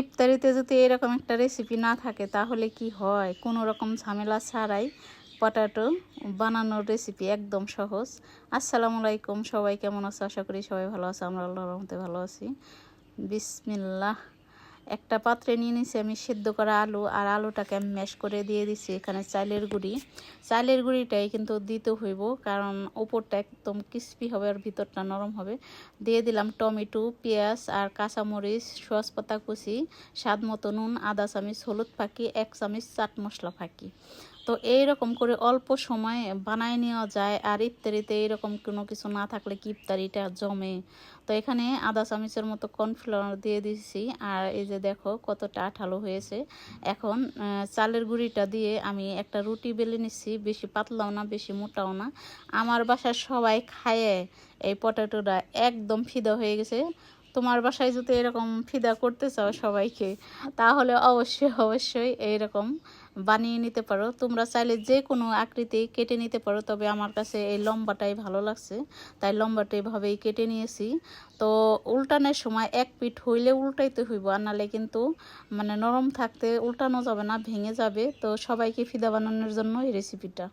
ইফতারিতে যদি এরকম একটা রেসিপি না থাকে, তাহলে কি হয়? কোনো রকম ঝামেলা ছাড়াই পটাটো বানানোর রেসিপি একদম সহজ। আসসালামু আলাইকুম, সবাই কেমন আছো? আশা করি সবাই ভালো আছে, আমরা আল্লাহ রহমতে ভালো আছি। বিসমিল্লাহ। একটা পাত্রে নিয়ে নিছি, আমি সেদ্ধ করা আলু আর আলুটাকে আমি ম্যাশ করে দিয়ে দিছি এখানে চালের গুঁড়ি। চালের গুঁড়িটাই কিন্তু দিতে হইব, কারণ ওপরটা একদম ক্রিস্পি হবে আর ভিতরটা নরম হবে। দিয়ে দিলাম টমেটো, পেঁয়াজ আর কাঁচামরিচ সস পাতা কুচি, স্বাদ মতো নুন, আদা চামিচ, হলুদ ফাঁকি, এক চামিচ চাট মশলা ফাঁকি। তো এই রকম করে অল্প সময় বানায় নেওয়া যায়। আর ইফতারিতে এইরকম কোনো কিছু না থাকলে কি ইফতারিটা জমে? তো এখানে আধা চামচের মতো কর্নফ্লাওয়ার দিয়ে দিয়েছি আর এই যে দেখো কতটা আঠালো হয়েছে। এখন চালের গুঁড়িটা দিয়ে আমি একটা রুটি বেলে নিচ্ছি বেশি পাতলাও না, বেশি মোটাও না। আমার বাসার সবাই খায়ে। এই পটেটোটা একদম ফিদা হয়ে গেছে। তোমার বাসায় যদি এরকম ফিদা করতে চাও সবাইকে, তাহলে অবশ্যই অবশ্যই এইরকম বানিয়ে নিতে পারো। তোমরা চাইলে যে কোনো আকৃতি কেটে নিতে পারো, তবে আমার কাছে এই লম্বাটাই ভালো লাগছে। তাই লম্বাটা এভাবেই কেটে নিয়েছি। তো উল্টানোর সময় এক পিঠ হইলে উল্টাইতে হইব, আর নাহলে কিন্তু মানে নরম থাকতে উল্টানো যাবে না, ভেঙে যাবে। তো সবাইকে ফিদা বানানোর জন্য এই রেসিপিটা